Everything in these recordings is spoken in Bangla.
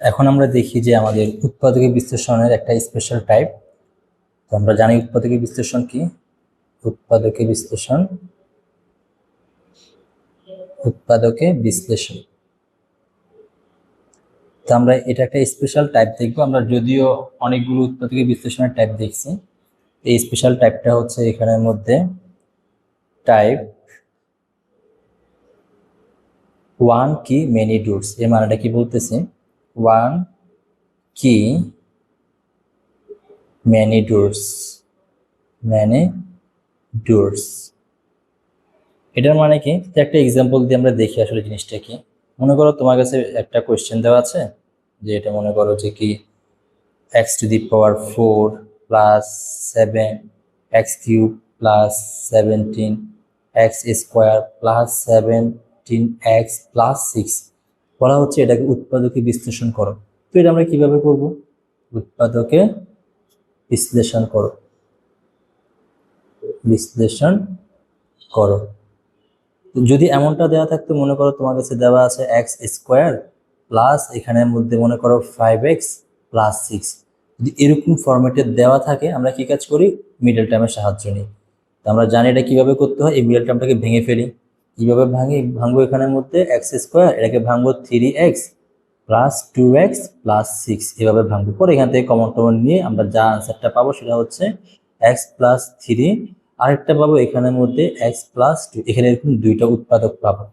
এখন আমরা দেখি যে আমাদের উৎপাদকে বিশ্লেষণের একটা স্পেশাল টাইপ তো আমরা জানি উৎপাদকে বিশ্লেষণ কি? উৎপাদকে বিশ্লেষণ। উৎপাদকে বিশ্লেষণ। তো আমরা এটা একটা স্পেশাল টাইপ দেখব। আমরা যদিও অনেকগুলো উৎপাদকে বিশ্লেষণের টাইপ দেখছি। এই স্পেশাল টাইপটা হচ্ছে এখানের মধ্যে টাইপ ওয়ান কি মেনি ডুটস এর মানেটা কি বলতেছে? ওয়ান কি ম্যানি ডোরস ম্যানি ডোরস এটার মানে কি? একটা এক্সাম্পল দিয়ে আমরা দেখি আসলে জিনিসটা কি। মনে করো তোমার কাছে একটা কোয়েশ্চেন দেওয়া আছে, যে এটা মনে করো যে কি x to the power four plus seven x cube plus seventeen x square plus seventeen x plus six বলা হচ্ছে এটাকে উৎপাদকে বিশ্লেষণ করো। তো এটা আমরা কীভাবে করব? উৎপাদকে বিশ্লেষণ করো। বিশ্লেষণ করো। যদি এমনটা দেওয়া থাকতো, মনে করো তোমার কাছে দেওয়া আছে এক্স স্কোয়ার প্লাস এখানের মধ্যে মনে করো ফাইভ এক্স প্লাস সিক্স যদি এরকম ফরম্যাটে দেওয়া থাকে, আমরা কি কাজ করি? মিডল টার্মের সাহায্য নিই। তো আমরা জানি এটা কীভাবে করতে হয়। এই মিডল টার্মটাকে ভেঙে ফেলি। কীভাবে ভাঙি? ভাঙবো এখানের মধ্যে এক্স স্কোয়ার এটাকে ভাঙবো three x plus two x plus six এভাবে ভাঙবো। পরে এখান থেকে কমন টমন নিয়ে আমরা যা আনসারটা পাবো সেটা হচ্ছে এক্স প্লাস থ্রি আরেকটা পাবো এখানের মধ্যে এক্স প্লাস টু এখানে এরকম দুইটা উৎপাদক পাবো।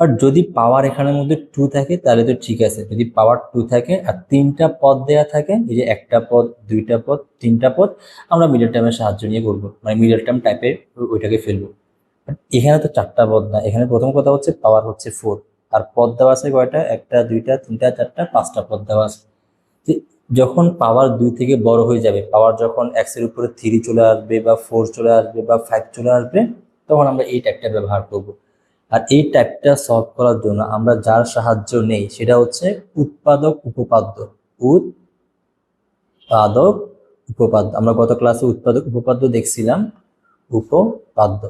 আর যদি পাওয়ার এখানের মধ্যে টু থাকে, তাহলে তো ঠিক আছে। যদি পাওয়ার টু থাকে আর তিনটা পদ দেয়া থাকে, এই যে একটা পদ, দুইটা পদ, তিনটা পদ, আমরা মিডল টার্মের সাহায্য নিয়ে করব। মানে মিডল টার্ম টাইপের ওইটাকে ফেলব। এখানে তো চারটা পদ না, এখানে প্রথম কথা হচ্ছে পাওয়ার হচ্ছে ফোর আর পদ দেওয়া আছে কয়টা? একটা, দুইটা, তিনটা, চারটা, পাঁচটা পদ দেওয়া আছে। যখন পাওয়ার দুই থেকে বড় হয়ে যাবে পাওয়ার যখন এক্সের উপরে থ্রি চলে আসবে বা ফোর চলে আসবে বা ফাইভ চলে আসবে, তখন আমরা এই টাইপটা ব্যবহার করব। আর এই টাইপটা সলভ করার জন্য আমরা যার সাহায্য নেই, সেটা হচ্ছে উৎপাদক, উপপাদ্য। উৎপাদক, উপপাদ্য। আমরা গত ক্লাসে উৎপাদক, উপপাদ্য দেখছিলাম, উপপাদ্য।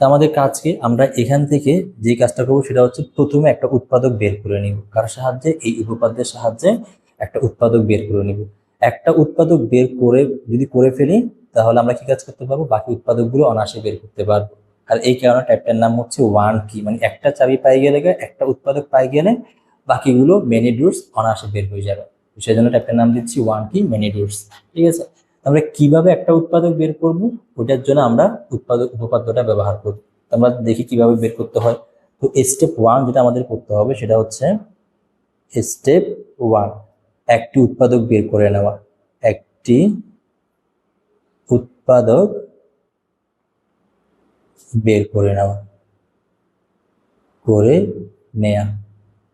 তা আমাদের কাজকে আমরা এখান থেকে যে কাজটা করব সেটা হচ্ছে প্রথমে একটা উৎপাদক বের করে নিব। কার সাহায্যে? এই উপপাদ্যের সাহায্যে একটা উৎপাদক বের করে নিব। একটা উৎপাদক বের করে যদি করে ফেলি, তাহলে আমরা কি কাজ করতে পারব? বাকি উৎপাদকগুলো অনায়াসে বের করতে পারব। আর এই কারণে টাইপটার নাম হচ্ছে ওয়ান কি মানে একটা চাবি পাই গেলে একটা উৎপাদক পাই গেলে বাকিগুলো মেনি ডুটস অনায়াসে বের হয়ে যাবে। সেই জন্য টাইপটার নাম দিচ্ছি ওয়ান কি মেনি ঠিক আছে? আমরা কীভাবে একটা উৎপাদক বের করব? ওটার জন্য আমরা উৎপাদক উপপাদ্যটা ব্যবহার করব। আমরা দেখি কীভাবে বের করতে হয়। তো স্টেপ ওয়ান যেটা আমাদের করতে হবে সেটা হচ্ছে স্টেপ ওয়ান একটি উৎপাদক বের করে নেওয়া। একটি উৎপাদক বের করে নেওয়া। করে নেয়া।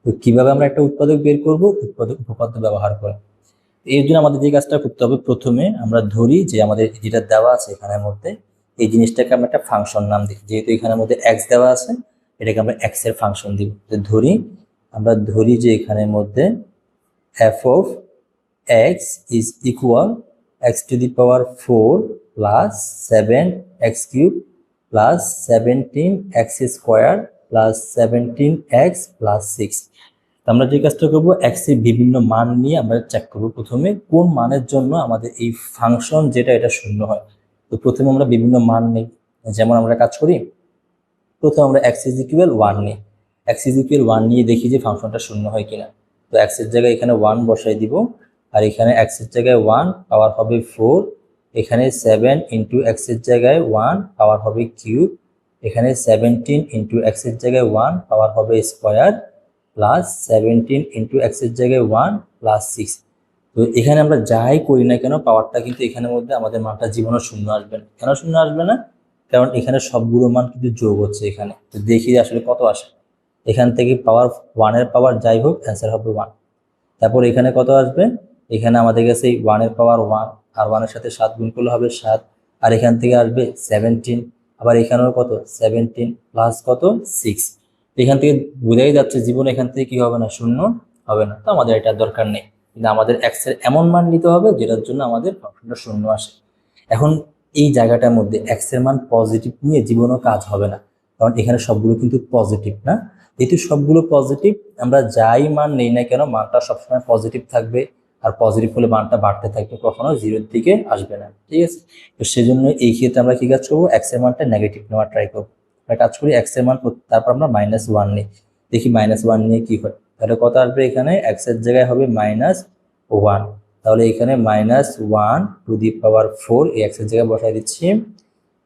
তো কীভাবে আমরা একটা উৎপাদক বের করব? উৎপাদক উপপাদ্য ব্যবহার করে। এর জন্য আমাদের যে কাজটা করতে হবে প্রথমে আমরা ধরি যে আমাদের যেটা দেওয়া আছে এখানের মধ্যে, এই জিনিসটাকে আমরা একটা ফাংশন নাম দিই। যেহেতু এখানের মধ্যে এক্স দেওয়া আছে, এটাকে আমরা এক্সের ফাংশন দিব। ধরি, আমরা ধরি যে এখানের মধ্যে f of x is equal x to the power four plus seven x cube plus seventeen x square plus seventeen x plus six তো আমরা যে কাজটা করব এর বিভিন্ন মান নিয়ে আমরা চেক করব প্রথমে, কোন মানের জন্য আমাদের এই ফাংশন যেটা, এটা শূন্য হয়। তো প্রথমে আমরা বিভিন্ন মান নিই। যেমন আমরা কাজ করি, প্রথমে আমরা এক্স ইজ ইকুয়াল ওয়ান নিই। এক্স ইজ ইকুয়াল ওয়ান নিয়ে দেখি যে ফাংশনটা শূন্য হয় কিনা। তো এক্সের জায়গায় এখানে ওয়ান বসাই দিব, আর এখানে এক্সের জায়গায় ওয়ান পাওয়ার হবে ফোর এখানে সেভেন ইন্টু এক্সের জায়গায় ওয়ান পাওয়ার হবে কিউব এখানে সেভেন্টিন ইন্টু এক্সের জায়গায় ওয়ান পাওয়ার হবে স্কোয়ার প্লাস সেভেন্টিন ইন্টু এক্সের জায়গায় ওয়ান প্লাস সিক্স তো এখানে আমরা যাই করি না কেন পাওয়ারটা কিন্তু এখানের মধ্যে আমাদের মানটা জীবনও শূন্য আসবে না। কেন শূন্য আসবে না? কারণ এখানে সবগুলো মান কিন্তু যোগ হচ্ছে এখানে। তো দেখি আসলে কত আসে। এখান থেকে পাওয়ার ওয়ানের পাওয়ার যাই হোক অ্যান্সার হবে ওয়ান তারপর এখানে কত আসবে? এখানে আমাদের কাছে এই ওয়ানের পাওয়ার ওয়ান আর ওয়ানের সাথে সাত গুণ করলে হবে সাত। আর এখান থেকে আসবে সেভেন্টিন আবার এখানেও কত? সেভেন্টিন প্লাস কত? সিক্স এখান থেকে বোঝাই যাচ্ছে জীবন এখান থেকে কি হবে না, শূন্য হবে না। তো আমাদের এটার দরকার নেই। কিন্তু আমাদের এক্সের এমন মান নিতে হবে যেটার জন্য আমাদের ফাংশনটা শূন্য আসে। এখন এই জায়গাটার মধ্যে এক্সের মান পজিটিভ নিয়ে জীবনও কাজ হবে না। কারণ এখানে সবগুলো কিন্তু পজিটিভ না। যেহেতু সবগুলো পজিটিভ আমরা যাই মান নেই না কেন, মানটা সবসময় পজিটিভ থাকবে। আর পজিটিভ হলে মানটা বাড়তে থাকবে, কখনো জিরোর দিকে আসবে না। ঠিক আছে? তো সেজন্য এই ক্ষেত্রে আমরা কি কাজ করব? এক্সের মানটা নেগেটিভ নেওয়ার ট্রাই করব। আমরা কাজ করি এক্স মান, তারপর আমরা মাইনাস ওয়ান নিই। দেখি মাইনাস ওয়ান নিয়ে কি হয়। তাহলে কত আসবে এখানে? এক্স জায়গায় হবে মাইনাস ওয়ান তাহলে এখানে minus one to the power four এই এক্স জায়গায় বসাই দিচ্ছি।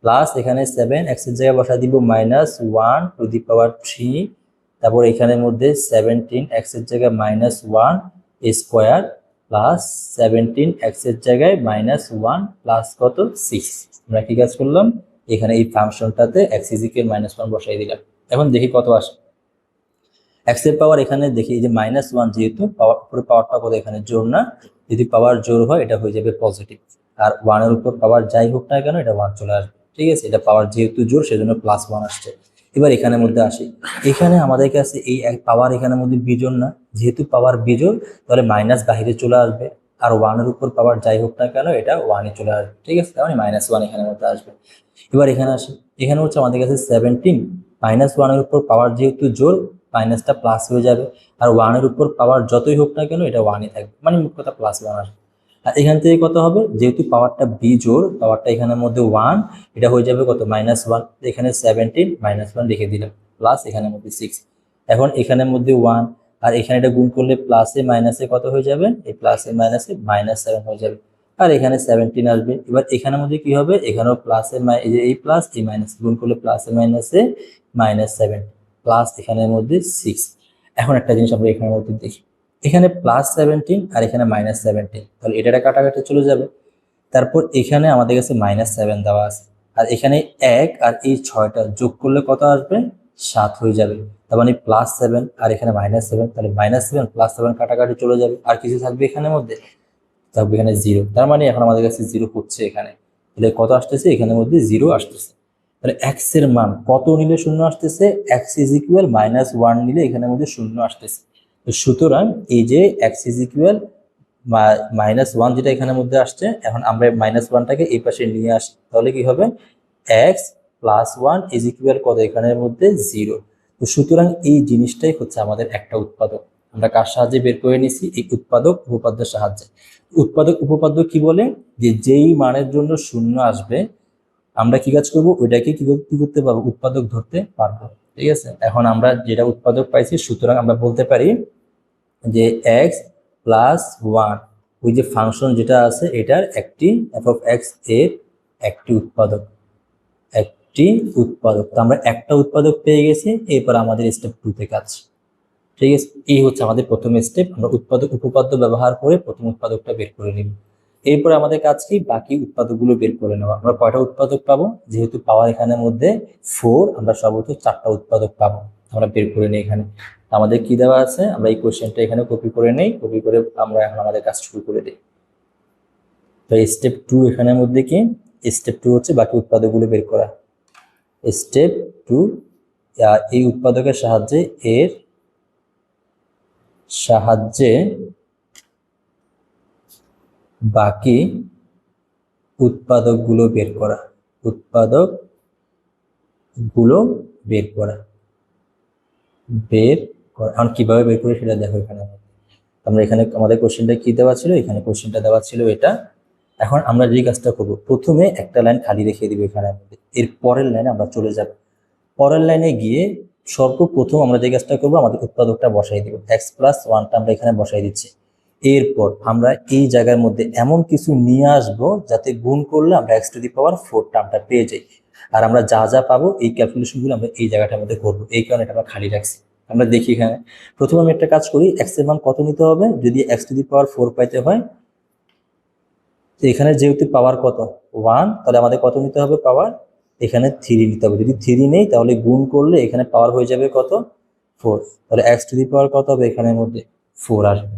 প্লাস এখানে সেভেন এক্সের জায়গায় বসাই দিব minus one to the power three তারপর এখানের মধ্যে সেভেন্টিন এক্সের জায়গায় minus one square plus seventeen এক্সের জায়গায় মাইনাস ওয়ান প্লাস কত? সিক্স আমরা কি কাজ করলাম? এখানে এই ফাংশনটাতে এক্স ইজিকে মাইনাস ওয়ান বসাই দিলাম। এখন দেখি কত আসে। এক্সের পাওয়ার এখানে দেখি যে মাইনাস ওয়ান যেহেতু পাওয়ার উপরে পাওয়ারটা কত এখানে? জোর না? যদি পাওয়ার জোর হয়, এটা হয়ে যাবে পজিটিভ আর ওয়ানের উপর পাওয়ার যাই হোক না কেন, এটা ওয়ান চলে আসবে। ঠিক আছে? এটা পাওয়ার যেহেতু জোর, সেজন্য প্লাস ওয়ান আসছে। এবার এখানের মধ্যে আসি। এখানে আমাদের কাছে এই পাওয়ার এখানের মধ্যে বিজোড় না। যেহেতু পাওয়ার বিজোড়, তাহলে মাইনাস বাহিরে চলে আসবে। আর ওয়ানের উপর পাওয়ার যাই হোক না কেন, এটা ওয়ানে চলে আসবে। ঠিক আছে? তার মানে মাইনাস ওয়ান এখানের মধ্যে আসবে। এবার এখানে আসি। এখানে হচ্ছে আমাদের কাছে সেভেন্টিন মাইনাস ওয়ানের উপর পাওয়ার যেহেতু জোর মাইনাসটা প্লাস হয়ে যাবে। আর ওয়ানের উপর পাওয়ার যতই হোক না কেন, এটা ওয়ানই থাকবে। মানে মুখ কথা প্লাস ওয়ান আসবে। আর এখান থেকে কত হবে? যেহেতু পাওয়ারটা বি জোর পাওয়ারটা এখানের মধ্যে ওয়ান এটা হয়ে যাবে কত? মাইনাস ওয়ান এখানে সেভেন্টিন মাইনাস ওয়ান রেখে দিলাম। প্লাস এখানের মধ্যে সিক্স এখন এখানের মধ্যে ওয়ান আর এখানে এটা গুণ করলে প্লাসে মাইনাসে কত হয়ে যাবে? এই প্লাসে মাইনাসে মাইনাস সেভেন হয়ে যাবে। আর এখানে সেভেন্টিন আসবে। এবার এখানের মধ্যে কি হবে? এখানেও প্লাসে এই যে এই প্লাস এই মাইনাস গুণ করলে প্লাসে মাইনাসে মাইনাস সেভেন প্লাস এখানের মধ্যে সিক্স এখন একটা জিনিস আমরা এখানের মধ্যে দেখি। এখানে প্লাস সেভেন্টিন আর এখানে মাইনাস সেভেন্টিন তাহলে এটা কাটাকাটি চলে যাবে। তারপর এখানে আমাদের কাছে মাইনাস সেভেন দেওয়া আছে। আর এখানে এক আর এই ছয়টা যোগ করলে কত আসবে? সাত হয়ে যাবে। তার মানে প্লাস সেভেন আর এখানে মাইনাস সেভেন তাহলে মাইনাস সেভেন প্লাস সেভেন কাটাকাটি চলে যাবে। আর কিছু থাকবে এখানের মধ্যে? থাকবে এখানে জিরো তার মানে এখন আমাদের কাছে জিরো হচ্ছে এখানে। তাহলে কত আসতেছে? এখানের মধ্যে জিরো আসতেছে। তাহলে এক্সের মান কত নিলে শূন্য আসতেছে? X is equal minus one নিলে এখানের মধ্যে শূন্য আসতেছে। তো সুতরাং এই যে x is equal minus one যেটা এখানের মধ্যে আসছে, এখন আমরা মাইনাস ওয়ানটাকে এই পাশে নিয়ে আসি। তাহলে কি হবে? X plus one is equal কত? এখানের মধ্যে জিরো তো সুতরাং এই জিনিসটাই হচ্ছে আমাদের একটা উৎপাদক। আমরা কার সাহায্যে বের করে নিছি এই উৎপাদক উপপাদ্যের সাহায্যে। উৎপাদক উপপাদ্য কি বলে? যে যেই মানের জন্য শূন্য আসবে, আমরা কি কাজ করব? ওইটাকে কি কর- কি করতে পারব? উৎপাদক ধরতে পারব। ঠিক আছে? এখন আমরা যেটা উৎপাদক পাইছি, সুতরাং আমরা বলতে পারি যে এক্স প্লাস ওয়ান ওই যে ফাংশন যেটা আছে, এটার একটি এফ অফ এক্সের একটি উৎপাদক। একটি উৎপাদক। তো আমরা একটা উৎপাদক পেয়ে গেছি, এরপর আমাদের স্টেপ টুতে কাজ। ঠিক আছে? এই হচ্ছে আমাদের প্রথম স্টেপ আমরা উৎপাদক উপপাদ্য ব্যবহার করে প্রথম উৎপাদকটা বের করে নিব। এরপর আমাদের কাজ কি? বাকি উৎপাদকগুলো বের করে নেওয়া। আমরা কয়টা উৎপাদক পাবো? যেহেতু পাওয়ার এখানের মধ্যে ফোর আমরা সর্বোচ্চ চারটা উৎপাদক পাবো। আমরা বের করে নিই এখানে। আমাদের কি দেওয়া আছে? আমরা এই কোশ্চেনটা এখানে কপি করে নেই। কপি করে আমরা এখন আমাদের কাজ শুরু করে দিই। তো স্টেপ টু এখানের মধ্যে কি? স্টেপ টু হচ্ছে বাকি উৎপাদকগুলো বের করা। স্টেপ টু এই উৎপাদকের সাহায্যে এর সাহায্যে বাকি উৎপাদকগুলো বের করা উৎপাদকগুলো বের করা বের করা। এখন কীভাবে বের করে সেটা দেখো এখানে। আমরা এখানে আমাদের কোশ্চেনটা কি দেওয়া ছিল? এখানে কোশ্চেনটা দেওয়া ছিল এটা এখন আমরা যে কাজটা করব, প্রথমে একটা লাইন খালি রেখে দিব এখানে। এর পরের লাইনে আমরা চলে যাব। পরের লাইনে গিয়ে সর্বপ্রথম আমরা যে কাজটা করব, আমাদের উৎপাদকটা বসাই দিব। এক্স প্লাস ওয়ানটা আমরা এখানে বসাই দিচ্ছি। এরপর আমরা এই জায়গার মধ্যে এমন কিছু নিয়ে আসব, যাতে গুণ করলে আমরা x to the power four টার্মটা পেয়ে যাই। আর আমরা যা যা পাবো, এই ক্যালকুলেশনগুলো আমরা এই জায়গাটার মধ্যে করব। এই কারণে এটা আমরা খালি রাখছি। আমরা দেখি এখানে। প্রথমে আমি একটা কাজ করি এক্সের মান কত নিতে হবে? যদি x to the power four পাইতে হয় তো এখানে যেহেতু পাওয়ার কত? ওয়ান তাহলে আমাদের কত নিতে হবে পাওয়ার এখানে থ্রি নিতে হবে। যদি থ্রি নেই, তাহলে গুণ করলে এখানে পাওয়ার হয়ে যাবে কত? ফোর তাহলে এক্স টু দি পাওয়ার কত হবে এখানের মধ্যে? ফোর আসবে।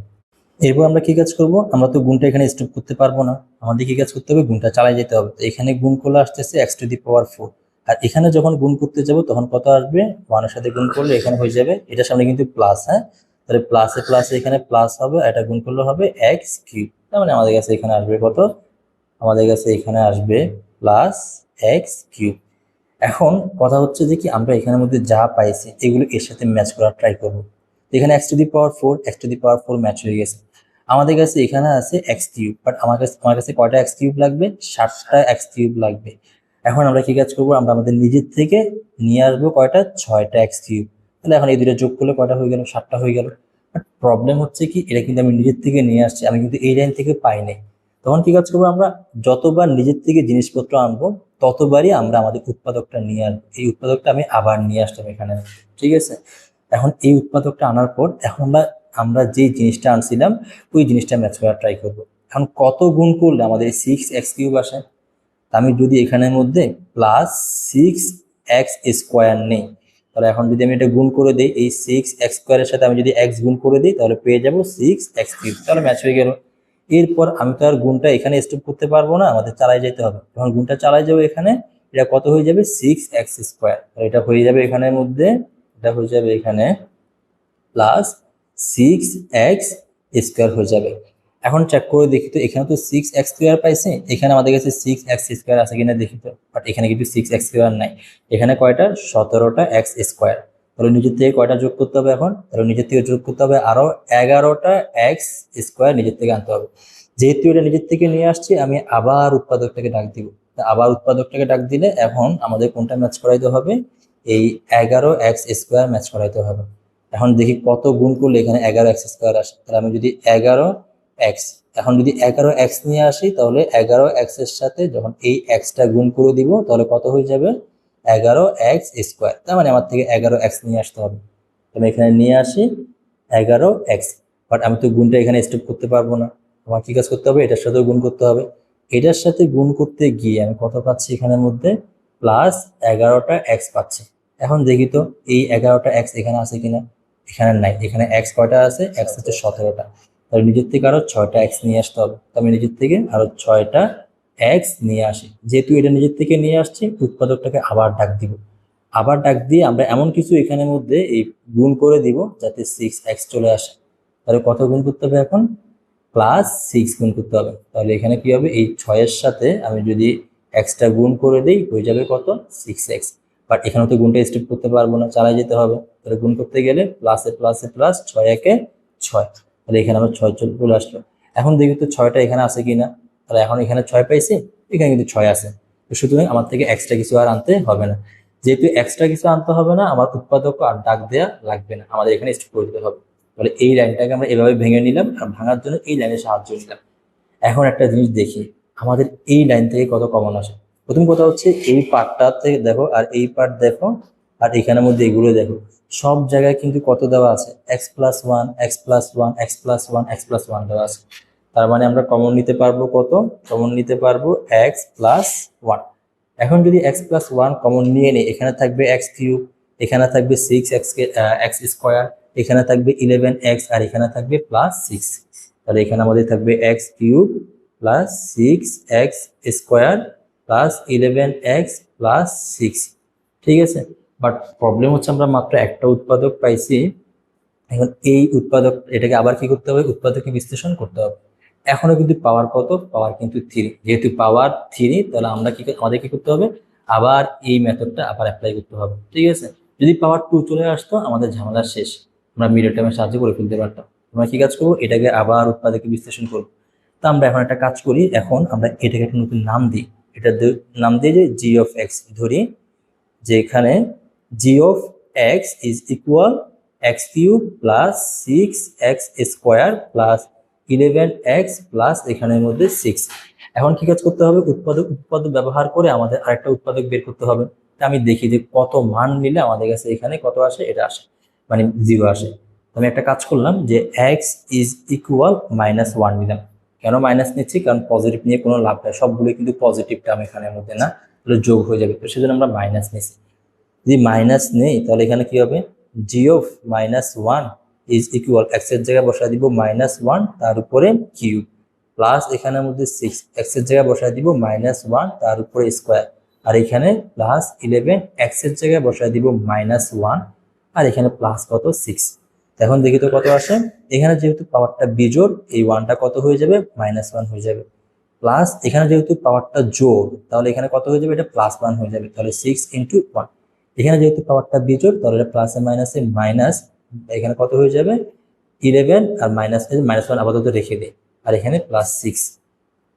এরপর আমরা কি কাজ করব? আমরা তো গুণটা এখানে স্টপ করতে পারব না। আমাদের কি কাজ করতে হবে? গুণটা চালাই যেতে হবে। তো এখানে গুণ করলে আসতেছে x to the power four আর এখানে যখন গুণ করতে যাব, তখন কত আসবে? ওয়ানের সাথে গুণ করলে এখানে হয়ে যাবে। এটার সামনে কিন্তু প্লাস হ্যাঁ? তাহলে প্লাসে প্লাসে এখানে প্লাস হবে এটা গুণ করলে হবে এক্স কিউব তার মানে আমাদের কাছে এখানে আসবে কত? আমাদের কাছে এখানে আসবে প্লাস এক্স কিউব এখন কথা হচ্ছে যে কি, আমরা এখানের মধ্যে যা পাইছি, এগুলো এর সাথে ম্যাচ করার ট্রাই করব। এখানে x to the power four x to the power four match হয়ে গেছে। আমাদের কাছে এখানে আছে এক্স কিউব বাট আমার কাছে আমার কাছে কয়টা এক্স কিউব লাগবে? ষাটটা এক্স কিউব লাগবে। এখন আমরা কি কাজ করব? আমরা আমাদের নিজের থেকে নিয়ে আসব কয়টা? ছয়টা এক্স কিউব তাহলে এখন এই দুটো যোগ করলে কয়টা হয়ে গেল? ষাটটা হয়ে গেল। প্রবলেম হচ্ছে কি, এটা কিন্তু আমি নিজের থেকে নিয়ে আসছি, আমি কিন্তু এই লাইন থেকে পাই নাই তখন কি কাজ করব আমরা? যতবার নিজের থেকে জিনিসপত্র আনব, ততবারই আমরা আমাদের উৎপাদকটা নিয়ে আসব। এই উৎপাদকটা আমি আবার নিয়ে আসলাম এখানে। ঠিক আছে? এখন এই উৎপাদকটা আনার পর, এখন আমরা আমরা যে জিনিসটা আনছিলাম, ওই জিনিসটা ম্যাচ করার ট্রাই করব। এখন কত গুণ করলে আমাদের সিক্স এক্স কিউব আসে? আমি যদি এখানের মধ্যে প্লাস সিক্স এক্স স্কোয়ার নেই তাহলে এখন যদি আমি এটা গুণ করে দিই, এই সিক্স এক্স স্কোয়ারের সাথে আমি যদি এক্স গুণ করে দিই, তাহলে পেয়ে যাব সিক্স এক্স কিউব তাহলে ম্যাচ হয়ে গেল। এরপর আমি তো আর গুণটা এখানে স্টপ করতে পারব না, আমাদের চালাই যেতে হবে। যখন গুণটা চালাই যাব এখানে, এটা কত হয়ে যাবে? সিক্স এক্স স্কোয়ার এটা হয়ে যাবে এখানের মধ্যে, এটা হয়ে যাবে এখানে প্লাস সিক্স এক্স স্কোয়ার হয়ে যাবে। এখন চেক করে দেখি তো, এখানে তো সিক্স এক্স স্কোয়ার পাইছে, এখানে আমাদের কাছে সিক্স এক্স স্কোয়ার আছে কিনা দেখি তো বাট এখানে কিন্তু সিক্স এক্স স্কোয়ার নাই। এখানে কয়টা? সতেরোটা এক্স স্কোয়ার তাহলে নিজের থেকে কয়টা যোগ করতে হবে এখন? তাহলে নিজের থেকে যোগ করতে হবে আরও এগারোটা এক্স স্কোয়ার নিজের থেকে আনতে হবে। যেহেতু এটা নিজের থেকে নিয়ে আসছি, আমি আবার উৎপাদকটাকে ডাক দিব। আবার উৎপাদকটাকে ডাক দিলে এখন আমাদের কোনটা ম্যাচ করাইতে হবে? এই এগারো এক্স স্কোয়ার ম্যাচ করাইতে হবে। এখন দেখি কত গুণ করলে এখানে এগারো এক্স স্কোয়ার আসে। তাহলে আমি যদি এগারো এক্স এখন যদি এগারো এক্স নিয়ে আসি, তাহলে এগারো এক্সের সাথে যখন এই এক্সটা গুণ করে দিব, তাহলে কত হয়ে যাবে? এগারো এক্স স্কোয়ার তার মানে আমার থেকে এগারো এক্স নিয়ে আসতে হবে। আমি এখানে নিয়ে আসি এগারো এক্স বাট আমি তো গুণটা এখানে স্টপ করতে পারব না। আমার কী কাজ করতে হবে? এটার সাথেও গুণ করতে হবে। এটার সাথে গুণ করতে গিয়ে আমি কত পাচ্ছি এখানের মধ্যে? প্লাস এগারোটা এক্স পাচ্ছি। এখন দেখি তো, এই এগারোটা এক্স এখানে আছে কিনা? এখানে নাই। এখানে এক্স কয়টা আছে? এক্স হচ্ছে সতেরোটা। তাহলে নিজের থেকে আরও ছয়টা এক্স নিয়ে আসতে হবে। আমি নিজের থেকে আরও ছয়টা এক্স নিয়ে আসি। যেহেতু এটা নিজের থেকে নিয়ে আসছি, উৎপাদকটাকে আবার ডাক দিব। আবার ডাক দিয়ে আমরা এমন কিছু এখানের মধ্যে এই গুণ করে দিব যাতে সিক্স এক্স চলে আসে। তাহলে কত গুণ করতে হবে এখন? প্লাস সিক্স গুণ করতে হবে। তাহলে এখানে কি হবে? এই ছয়ের সাথে আমি যদি এক্সটা গুণ করে দিই, হয়ে যাবে কত? সিক্স এক্স বাট এখানে তো গুণটা স্টেপ করতে পারব না চালাই যেতে হবে। তাহলে গুণ করতে গেলে প্লাসে প্লাসে প্লাস ছয় একে ছয়। তাহলে এখানে আমার ছয় চলে আসলো। এখন দেখি তো ছয়টা এখানে আছে কিনা। তাহলে এখন এখানে ছয় পাইছি, এখানে কিন্তু ছয় আছে। তো সুতরাং আমার থেকে এক্সট্রা কিছু আর আনতে হবে না। যেহেতু এক্সট্রা কিছু আনতে হবে না, আমার উৎপাদক আর ডাক দেওয়া লাগবে না। আমাদের এখানে স্টপ করে দিতে হবে। তাহলে এই লাইনটাকে আমরা এভাবে ভেঙে নিলাম আর ভাঙার জন্য এই লাইনের সাহায্য নিলাম। এখন একটা জিনিস দেখি, আমাদের এই লাইন থেকে কত কমন আসে। প্রথম কথা হচ্ছে এই পার্টটা থেকে দেখো, আর এই পার্ট দেখো আর এখানের মধ্যে এগুলো দেখো, সব জায়গায় কিন্তু কত দেওয়া আছে? X plus one x plus one x plus one x plus one দেওয়া আছে। তার মানে আমরা কমন নিতে পারব কত? কমন নিতে পারব এক্স প্লাস ওয়ান এখন যদি এক্স প্লাস ওয়ান কমন নিয়ে নিই, এখানে থাকবে এক্স কিউব এখানে থাকবে সিক্স এক্স এক্স স্কোয়ার এখানে থাকবে ইলেভেন এক্স আর এখানে থাকবে প্লাস সিক্স তাহলে এখানে আমাদের থাকবে x cube plus six x square plus eleven x plus six ঠিক আছে? বাট প্রবলেম হচ্ছে আমরা মাত্র একটা উৎপাদক পাইছি। এখন এই উৎপাদক, এটাকে আবার কি করতে হবে? উৎপাদককে বিশ্লেষণ করতে হবে। এখনও কিন্তু পাওয়ার কত? পাওয়ার কিন্তু থ্রি যেহেতু পাওয়ার থ্রি তাহলে আমরা কি আমাদের কি করতে হবে? আবার এই মেথডটা আবার অ্যাপ্লাই করতে হবে। ঠিক আছে? যদি পাওয়ার টু চলে আসতো, আমাদের ঝামেলা শেষ। আমরা মিডল টাইমের সাহায্য করে ফেলতে পারতাম। আমরা কি কাজ করব? এটাকে আবার উৎপাদকে বিশ্লেষণ করব। তা আমরা এখন একটা কাজ করি। এখন আমরা এটাকে একটা নতুন নাম দিই। এটা নাম দিয়ে যে জি অফ এক্স ধরি যে এখানে g of x is equal x cube plus six x square plus eleven x plus এখানের মধ্যে সিক্স এখন কি কাজ করতে হবে? উৎপাদক উৎপাদক ব্যবহার করে আমাদের আরেকটা উৎপাদক বের করতে হবে। আমি দেখি যে কত মান নিলে আমাদের কাছে এখানে কত আসে? এটা আসে মানে জিরো আসে। আমি একটা কাজ করলাম যে x is equal minus one নিলাম। কেন মাইনাস নিচ্ছি? কারণ পজিটিভ নিয়ে কোনো লাভ নেই। সবগুলো কিন্তু পজিটিভ টার্ম এখানের মধ্যে না যোগ হয়ে যাবে। তো সেজন্য আমরা মাইনাস নিচ্ছি যদি মাইনাস নেই, তাহলে এখানে কি হবে? G of minus one is equal এক্সের জায়গায় বসায় দিব মাইনাস ওয়ান তার উপরে কিউব প্লাস এখানের মধ্যে সিক্স এক্সের জায়গায় বসায় দিব মাইনাস ওয়ান তার উপরে স্কোয়ার আর এখানে প্লাস ইলেভেন এক্সের জায়গায় বসায় দিব মাইনাস ওয়ান আর এখানে প্লাস কত? সিক্স এখন দেখি তো কত আসে। এখানে যেহেতু পাওয়ারটা বিজোড়, এই ওয়ানটা কত হয়ে যাবে? মাইনাস ওয়ান হয়ে যাবে। প্লাস এখানে যেহেতু পাওয়ারটা জোর তাহলে এখানে কত হয়ে যাবে? এটা প্লাস ওয়ান হয়ে যাবে। তাহলে সিক্স ইন্টু ওয়ান এখানে যেহেতু পাওয়ারটা বিজোড়, তাহলে এটা প্লাসে মাইনাসে মাইনাস এখানে কত হয়ে যাবে? ইলেভেন আর মাইনাস মাইনাস ওয়ান আপাতত রেখে দিই। আর এখানে প্লাস সিক্স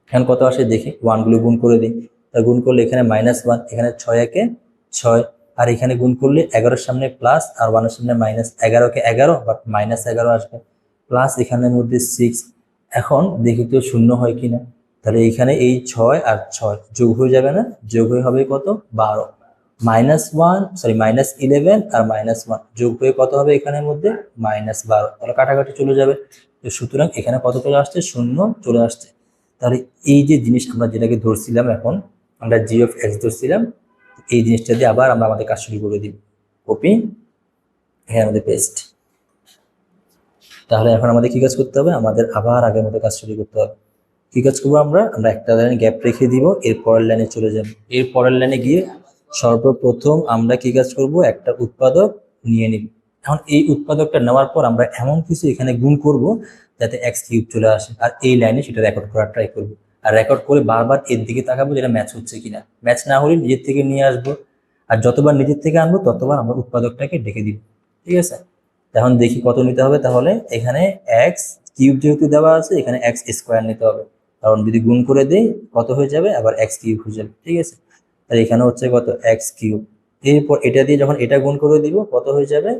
এখানে কত আসে? দেখি ওয়ানগুলো গুণ করে দিই। তা গুণ করলে এখানে মাইনাস ওয়ান এখানে ছয় একে ছয়। আর এখানে গুণ করলে এগারোর সামনে প্লাস আর ওয়ানের সামনে মাইনাস এগারোকে এগারো বাট মাইনাস এগারো আসবে। প্লাস এখানের মধ্যে সিক্স এখন দেখি তো শূন্য হয় কিনা। তাহলে এখানে এই ছয় আর ছয় যোগ হয়ে যাবে না? যোগ হয়ে হবে কত? বারো। Minus one sorry minus eleven আর মাইনাস ওয়ান। যোগ হয়ে কত হবে এখানের মধ্যে? মাইনাস বারো। তাহলে কাটাকাটি চলে যাবে। তো সুতরাং এখানে কত চলে আসছে? শূন্য চলে আসছে। তাহলে এই যে জিনিস আমরা যেটাকে ধরছিলাম এখন, আমরা জি অফ এক্স ধরছিলাম, এই জিনিসটা দিয়ে আবার আমরা আমাদের কাজ শুরু করে দিব কপি এখানে আমাদের পেস্ট তাহলে এখন আমাদের কি কাজ করতে হবে? আমাদের আবার আগের মতো কাজ শুরু করতে হবে। কি কাজ করব আমরা? আমরা একটা লাইনে গ্যাপ রেখে দিব, এর পরের লাইনে চলে যাব। এর পরের লাইনে গিয়ে সর্বপ্রথম আমরা কি কাজ করব? একটা উৎপাদক নিয়ে নিব। এখন এই উৎপাদকটা নেওয়ার পর আমরা এমন কিছু এখানে গুণ করব যাতে এক্স কিউব চলে আসে। আর এই লাইনে সেটা রেকর্ড করার ট্রাই করব। আর রেকর্ড করে বারবার এর দিকে তাকাবো যেটা ম্যাচ হচ্ছে কিনা। ম্যাচ না হলে নিজের থেকে নিয়ে আসব। আর যতবার নিজের থেকে আনব, ততবার আমরা উৎপাদকটাকে ডেকে দিব। ঠিক আছে? এখন দেখি কত নিতে হবে তাহলে। এখানে এক্স কিউব যেহেতু দেওয়া আছে, এখানে এক্স স্কোয়ার নিতে হবে। কারণ যদি গুণ করে দেই, কত হয়ে যাবে? আবার এক্স কিউব হয়ে যাবে। ঠিক আছে? তাহলে এখানে হচ্ছে কত? X cube. এরপর এটা দিয়ে যখন এটা গুণ করে দিব কত হয়ে যাবে?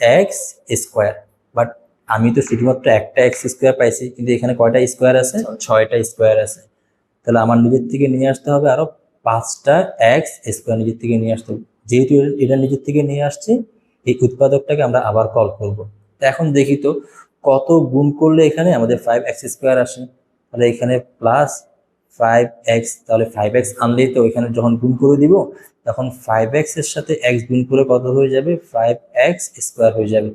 এক্স স্কোয়ার বাট আমি তো শুধুমাত্র একটা এক্স স্কোয়ার পাইছি কিন্তু এখানে কয়টা স্কোয়ার আছে? ছয়টা স্কোয়ার আছে। তাহলে আমার নিজের থেকে নিয়ে আসতে হবে আরও পাঁচটা এক্স স্কোয়ার নিজের থেকে নিয়ে আসতে হবে। যেহেতু এটা নিজের থেকে নিয়ে আসছি এই উৎপাদকটাকে আমরা আবার কল করব। তো এখন দেখি তো কত গুণ করলে এখানে আমাদের ফাইভ এক্স স্কোয়ার আসে? তাহলে এখানে প্লাস ফাইভ এক্স তাহলে ফাইভ এক্স আনলেই তো এখানে যখন গুণ করে দিব, তখন ফাইভ এক্সের সাথে এক্স গুণ করে কত হয়ে যাবে? ফাইভ এক্স স্কোয়ার হয়ে যাবে।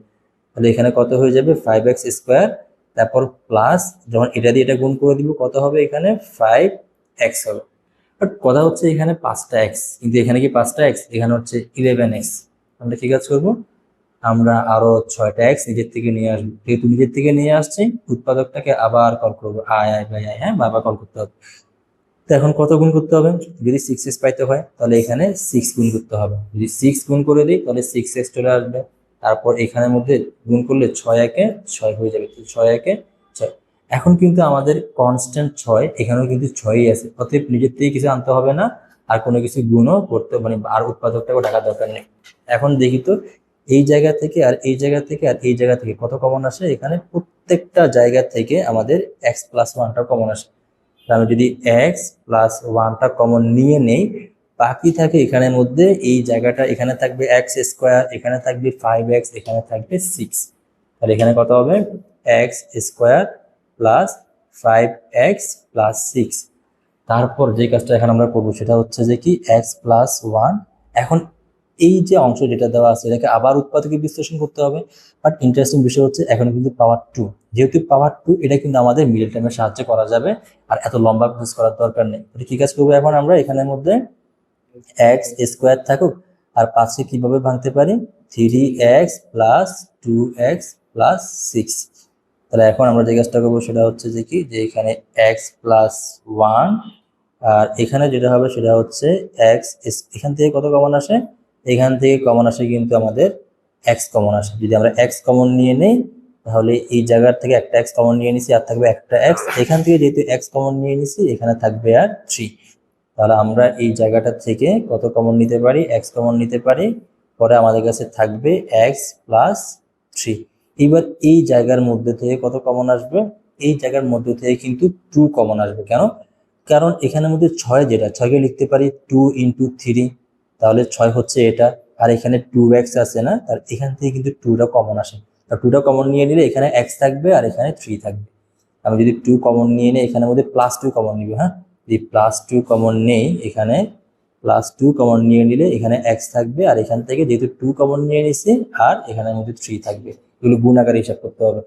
তাহলে এখানে কত হয়ে যাবে? ফাইভ এক্স স্কোয়ার তারপর প্লাস যখন এটা দিয়ে এটা গুণ করে দিব, কত হবে এখানে? ফাইভ এক্স হবে। বাট কথা হচ্ছে এখানে পাঁচটা এক্স কিন্তু এখানে কি পাঁচটা এক্স এখানে হচ্ছে ইলেভেন এক্স আমরা কি কাজ করব? আমরা আরও ছয়টা এক্স নিজের থেকে নিয়ে আসব। যেহেতু নিজের থেকে নিয়ে আসছি, উৎপাদকটাকে আবার কল করব। আয় আয়, ভাই, আয় হ্যাঁ বাবা কল করতে হবে। তো এখন কত গুণ করতে হবে? যদি সিক্স এক্স পাইতে হয়, তাহলে এখানে সিক্স গুণ করতে হবে। যদি সিক্স গুণ করে দিই, তাহলে সিক্স এক্স চলে আসবে। তারপর এখানের মধ্যে গুণ করলে ছয় একে ছয় হয়ে যাবে। তো ছয় একে ছয়। এখন কিন্তু আমাদের কনস্ট্যান্ট ছয়, এখানেও কিন্তু ছয়ই আছে। অতএব নিজের থেকে কিছু আনতে হবে না, আর কোনো কিছু গুণও করতে মানে আর উৎপাদকটাকে টাকা দরকার নেই। এখন দেখি তো, এই জায়গা থেকে আর এই জায়গা থেকে আর এই জায়গা থেকে কত কমন আসে? এখানে প্রত্যেকটা জায়গা থেকে আমাদের এক্স প্লাস ওয়ানটা কমন আসে। আমি যদি এক্স প্লাস ওয়ানটা কমন নিয়ে নেই, বাকি থাকে এখানের মধ্যে এই জায়গাটা, এখানে থাকবে এক্স স্কোয়ার এখানে থাকবে ফাইভ এক্স এখানে থাকবে সিক্স তাহলে এখানে কত হবে? X square plus five x plus six তারপর যে কাজটা এখন আমরা করব সেটা হচ্ছে যে কি এক্স প্লাস ওয়ান এখন এই যে অংশ যেটা দেওয়া আছে, এটাকে আবার উৎপাদকে বিশ্লেষণ করতে হবে। বাট ইন্টারেস্টিং বিষয় হচ্ছে, এখন কিন্তু পাওয়ার টু যেহেতু পাওয়ার টু এটা কিন্তু আমাদের মিডল টাইমের সাহায্যে করা যাবে। আর এত লম্বা প্রসেস করার দরকার নেই। কি কাজ করব এখন আমরা? এখানের মধ্যে এক্স স্কোয়ার থাকুক, আর পাঁচে কীভাবে ভাঙতে পারি? Three x plus two x plus six তাহলে এখন আমরা যে কাজটা করব, সেটা হচ্ছে যে কি? যে এখানে এক্স প্লাস ওয়ান আর এখানে যেটা হবে, সেটা হচ্ছে এক্স এখান থেকে কত কমন আসে? এখান থেকে কমন আসে কিন্তু আমাদের এক্স কমন আসে। যদি আমরা এক্স কমন নিয়ে নেই, তাহলে এই জায়গার থেকে একটা এক্স কমন নিয়ে নিছি, আর থাকবে একটা এক্স এখান থেকে যেহেতু এক্স কমন নিয়ে নিছি, এখানে থাকবে আর থ্রি তাহলে আমরা এই জায়গাটা থেকে কত কমন নিতে পারি? এক্স কমন নিতে পারি। পরে আমাদের কাছে থাকবে এক্স প্লাস থ্রি এবার এই জায়গার মধ্যে থেকে কত কমন আসবে? এই জায়গার মধ্যে থেকে কিন্তু টু কমন আসবে। কেন? কারণ এখানের মধ্যে ছয় যেটা, ছয়কে লিখতে পারি টু ইন্টু থ্রি তাহলে ছয় হচ্ছে এটা, আর এখানে টু এক্স আছে না, তার এখান থেকে কিন্তু টুটা কমন আসে। আর টুটা কমন নিয়ে নিলে এখানে এক্স থাকবে আর এখানে থ্রি থাকবে। আমি যদি টু কমন নিয়ে নিই, এখানের মধ্যে প্লাস টু কমন নিব হ্যাঁ? যদি প্লাস টু কমন নেই, এখানে প্লাস টু কমন নিয়ে নিলে এখানে এক্স থাকবে, আর এখান থেকে যেহেতু টু কমন নিয়ে নিছি, আর এখানের মধ্যে থ্রি থাকবে। এগুলো গুণ আকারে হিসাব করতে হবে।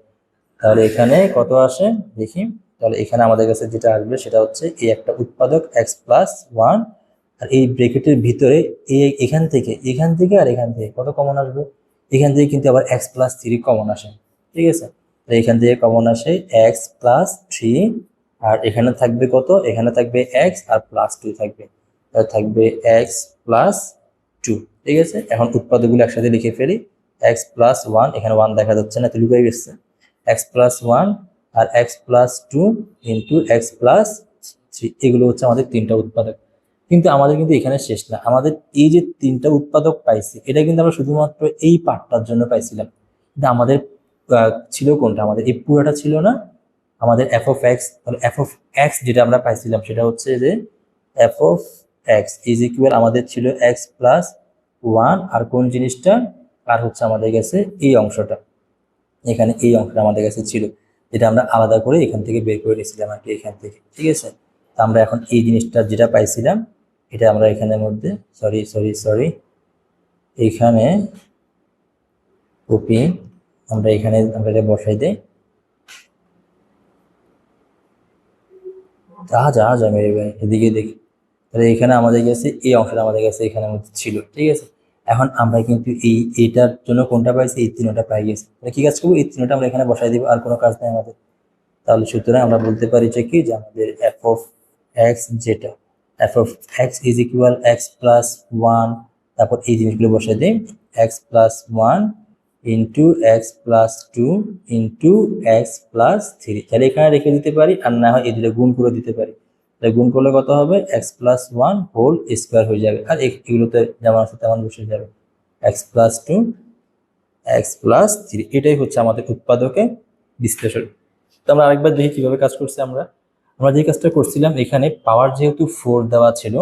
তাহলে এখানে কত আসে? দেখি। তাহলে এখানে আমাদের কাছে যেটা আসবে সেটা হচ্ছে এই একটা উৎপাদক এক্স প্লাস ওয়ান আর এই ব্রেকেটের ভিতরে এই এখান থেকে এখান থেকে আর এখান থেকে কত কমন আসবে? এখান থেকে কিন্তু আবার এক্স প্লাস থ্রি কমন আসে, ঠিক আছে? তো এখান থেকে কমন আসে এক্স প্লাস থ্রি আর এখানে থাকবে কত? এখানে থাকবে এক্স আর প্লাস টু থাকবে। তাহলে থাকবে এক্স প্লাস টু ঠিক আছে? এখন উৎপাদকগুলো একসাথে লিখে ফেলি। এক্স প্লাস ওয়ান এখানে ওয়ান দেখা যাচ্ছে না তো লুকাই গেছে। এক্স প্লাস ওয়ান আর x plus two into x plus three এগুলো হচ্ছে আমাদের তিনটা উৎপাদক। কিন্তু আমাদের কিন্তু এখানে শেষ না। আমাদের এই যে তিনটা উৎপাদক পাইছি, এটা কিন্তু আমরা শুধুমাত্র এই পার্টটার জন্য পাইছিলাম। কিন্তু আমাদের ছিল কোনটা? আমাদের এই পুরোটা ছিল না? আমাদের f of x f of x যেটা আমরা পাইছিলাম, সেটা হচ্ছে যে f of x is equal আমাদের ছিল এক্স প্লাস ওয়ান আর কোন জিনিসটা? আর হচ্ছে আমাদের কাছে এই অংশটা। এখানে এই অংশটা আমাদের কাছে ছিল, যেটা আমরা আলাদা করে এখান থেকে বের করে নিয়েছিলাম আর কি এখান থেকে। ঠিক আছে? আমরা এখন এই জিনিসটা যেটা পাইছিলাম, এটা আমরা এখানের মধ্যে সরি সরি সরি এইখানে কপি আমরা এখানে, আমরা এটা বসাই দেই। মেরে ভাই এদিকে দেখি। তাহলে এখানে আমাদের কাছে, এই অংশটা আমাদের কাছে এখানে মধ্যে ছিল, ঠিক আছে? এখন আমরা কিন্তু এই এইটার জন্য কোনটা পাইছি? এই তিনটা পাই গেছি। তাহলে কি কাজ করব? এই তিনটা আমরা এখানে বসাই দিব, আর কোনো কাজ নেই আমাদের। তাহলে সুতরাং আমরা বলতে পারি যে কি? যে আমাদের এফ অফ এক্স যেটা f of x is equal x plus one তারপর এই জিনিসগুলো বসাই দিই। X plus one into x plus two into x plus three তাহলে এখানে রেখে দিতে পারি আর না হয় এই দুটো গুণ করে দিতে পারি। তাহলে গুণ করলে কত হবে? X plus one whole square হয়ে যাবে। আর এগুলোতে যেমন আছে তেমন বসে যাবে। X plus two x plus three এটাই হচ্ছে আমাদের উৎপাদকে বিশ্লেষণ। তো আমরা আরেকবার দেখি কীভাবে কাজ করছি আমরা। আমরা যে কাজটা করছিলাম, এখানে পাওয়ার যেহেতু ফোর দেওয়া ছিল,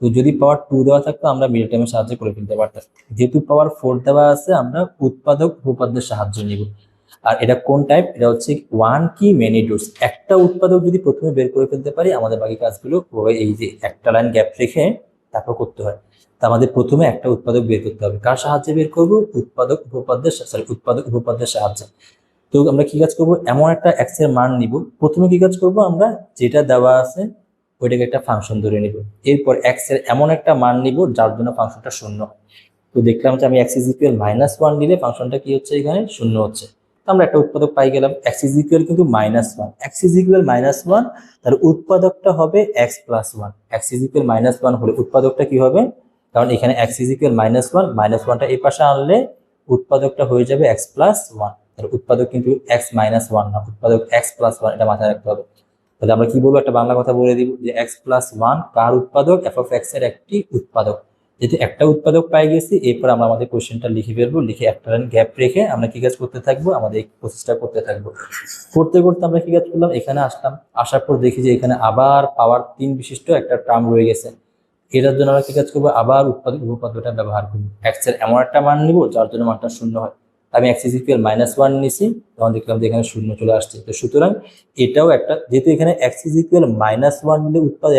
তো যদি পাওয়ার টু দেওয়া থাকতো, আমরা মিল টাইমের সাহায্যে করে ফেলতে পারতাম। যেহেতু পাওয়ার ফোর দেওয়া আছে, আমরা উৎপাদক উপপাদ্যের সাহায্য নিব। আর এটা কোন টাইপ এটা হচ্ছে ওয়ান কি মেনি ডোজ একটা উৎপাদক যদি প্রথমে বের করে ফেলতে পারি, আমাদের বাকি কাজগুলো এই যে একটা লাইন গ্যাপ রেখে তারপর করতে হয়। তা আমাদের প্রথমে একটা উৎপাদক বের করতে হবে। কার সাহায্যে বের করব? উৎপাদক উপপাদ্যের সরি উৎপাদক উপপাদ্যের সাহায্যে। তো আমরা কি কাজ করব? এমন একটা এক্সের মান নিব। প্রথমে কি কাজ করব আমরা? যেটা দেওয়া আছে, ওইটাকে একটা ফাংশন ধরে নিব। এরপর এক্সের এমন একটা মান নিব, যার জন্য ফাংশনটা শূন্য। তো দেখলাম যে আমি x is equal minus one দিলে ফাংশনটা কি হচ্ছে এখানে? শূন্য হচ্ছে। তো আমরা একটা উৎপাদক পাই গেলাম এক্স ইজ ইকুয়াল কিন্তু minus one x is equal minus one তার উৎপাদকটা হবে x plus one x is equal minus one হলে উৎপাদকটা কি হবে? কারণ এখানে x is equal minus one minus ওয়ানটা এই পাশে আনলে উৎপাদকটা হয়ে যাবে এক্স প্লাস ওয়ান তার উৎপাদক কিন্তু এক্স মাইনাস ওয়ান না, উৎপাদক এক্স প্লাস ওয়ান এটা মাথায় রাখতে হবে। তাহলে আমরা কি বলব? একটা বাংলা কথা বলে দিব যে এক্স প্লাস ওয়ান কার উৎপাদক? এফ অফ এক্সের একটি উৎপাদক। যেহেতু একটা উৎপাদক পাই গেছি, এরপর আমরা আমাদের কোশ্চেনটা লিখে ফেলব, লিখে একটা লাইন গ্যাপ রেখে আমরা কি কাজ করতে থাকব? আমাদের এই প্রসেসটা করতে থাকব। করতে করতে আমরা কি কাজ করলাম? এখানে আসলাম। আসার পর দেখি যে এখানে আবার পাওয়ার তিন বিশিষ্ট একটা টার্ম রয়ে গেছে। এটার জন্য আমরা কি কাজ করব? আবার উৎপাদক, উপপাদ্যটা ব্যবহার করব। এক্সের এমন একটা মান নিব, যার জন্য মানটা শূন্য হয়। আমি x is equal minus one নিছি, তখন দেখলাম যে এখানে শূন্য চলে আসছে। তো সুতরাং এটাও একটা, যেহেতু এখানে x is equal minus one নিলে উৎপাদ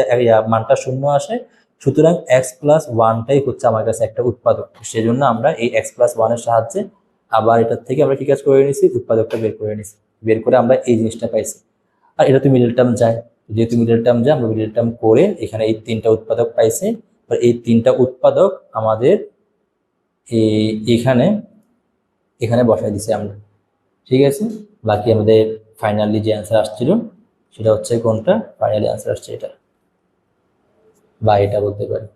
মানটা শূন্য আসে, সুতরাং এক্স প্লাস ওয়ানটাই হচ্ছে আমার কাছে একটা উৎপাদক। সেজন্য আমরা এই এক্স প্লাস ওয়ানের সাহায্যে আবার এটার থেকে আমরা কি কাজ করে নিছি? উৎপাদকটা বের করে নিছি। বের করে আমরা এই জিনিসটা পাইছি। আর এটা তো মিডল টার্ম যায়। যেহেতু মিডল টার্ম যায়, আমরা মিডল টার্ম করে এখানে এই তিনটা উৎপাদক পাইছি। এই তিনটা উৎপাদক আমাদের এই- এখানে এখানে বসাই দিছি আমরা। ঠিক আছে? বাকি আমাদের ফাইনালি যে অ্যান্সার আসছিল, সেটা হচ্ছে কোনটা? ফাইনালি অ্যান্সার আসছে এটা। বা এটা বলতে পারি।